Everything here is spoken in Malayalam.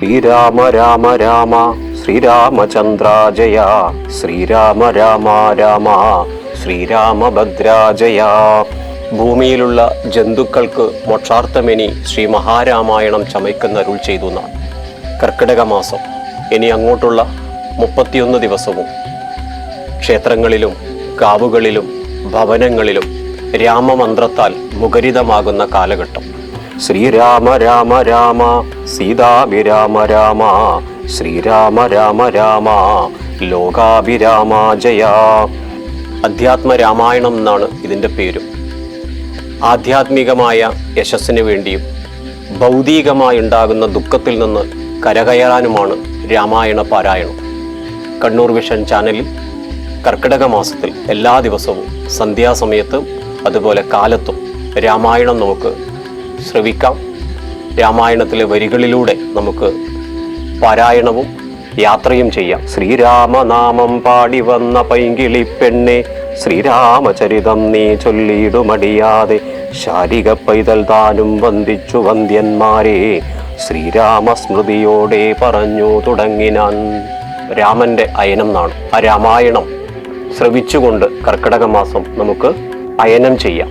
ശ്രീരാമ രാമ രാമ ശ്രീരാമചന്ദ്ര ജയ ശ്രീരാമ രാമ രാമ ശ്രീരാമഭദ്രാജയ. ഭൂമിയിലുള്ള ജന്തുക്കൾക്ക് മോക്ഷാർത്ഥമെനി ശ്രീ മഹാരാമായണം ചമയ്ക്കുന്ന അരുൾ ചെയ്തു നാം. കർക്കിടക മാസം ഇനി അങ്ങോട്ടുള്ള മുപ്പത്തിയൊന്ന് ദിവസവും. ക്ഷേത്രങ്ങളിലും കാവുകളിലും ഭവനങ്ങളിലും രാമമന്ത്രത്താൽ മുഖരിതമാകുന്ന കാലഘട്ടം. ശ്രീരാമ രാമ രാമ സീതാഭിരാമ രാമ ശ്രീരാമ രാമ രാമ ലോകാഭിരാമ ജയ. അധ്യാത്മ രാമായണം എന്നാണ് ഇതിന്റെ പേരും. ആധ്യാത്മികമായ യശസ്സിന് വേണ്ടിയും ഭൗതികമായി ഉണ്ടാകുന്ന ദുഃഖത്തിൽ നിന്ന് കരകയറാനുമാണ് രാമായണ പാരായണം. കണ്ണൂർ വിഷൻ ചാനലിൽ കർക്കിടക മാസത്തിൽ എല്ലാ ദിവസവും സന്ധ്യാസമയത്തും അതുപോലെ കാലത്തും രാമായണം നമുക്ക് ശ്രവിക്കാം. രാമായണത്തിലെ വരികളിലൂടെ നമുക്ക് പാരായണവും യാത്രയും ചെയ്യാം. ശ്രീരാമനാമം പാടി വന്ന പൈങ്കിളി പെണ്ണെ ശ്രീരാമചരിതം നീ ചൊല്ലിയിടുമടിയാതെ ശാരിക പൈതൽ താനും വന്ദിച്ചു വന്ദ്യന്മാരെ ശ്രീരാമസ്മൃതിയോടെ പറഞ്ഞു തുടങ്ങിനാൻ. രാമന്റെ അയനം എന്നാണ് ആ രാമായണം ശ്രവിച്ചുകൊണ്ട് കർക്കിടക മാസം നമുക്ക് അയനം ചെയ്യാം.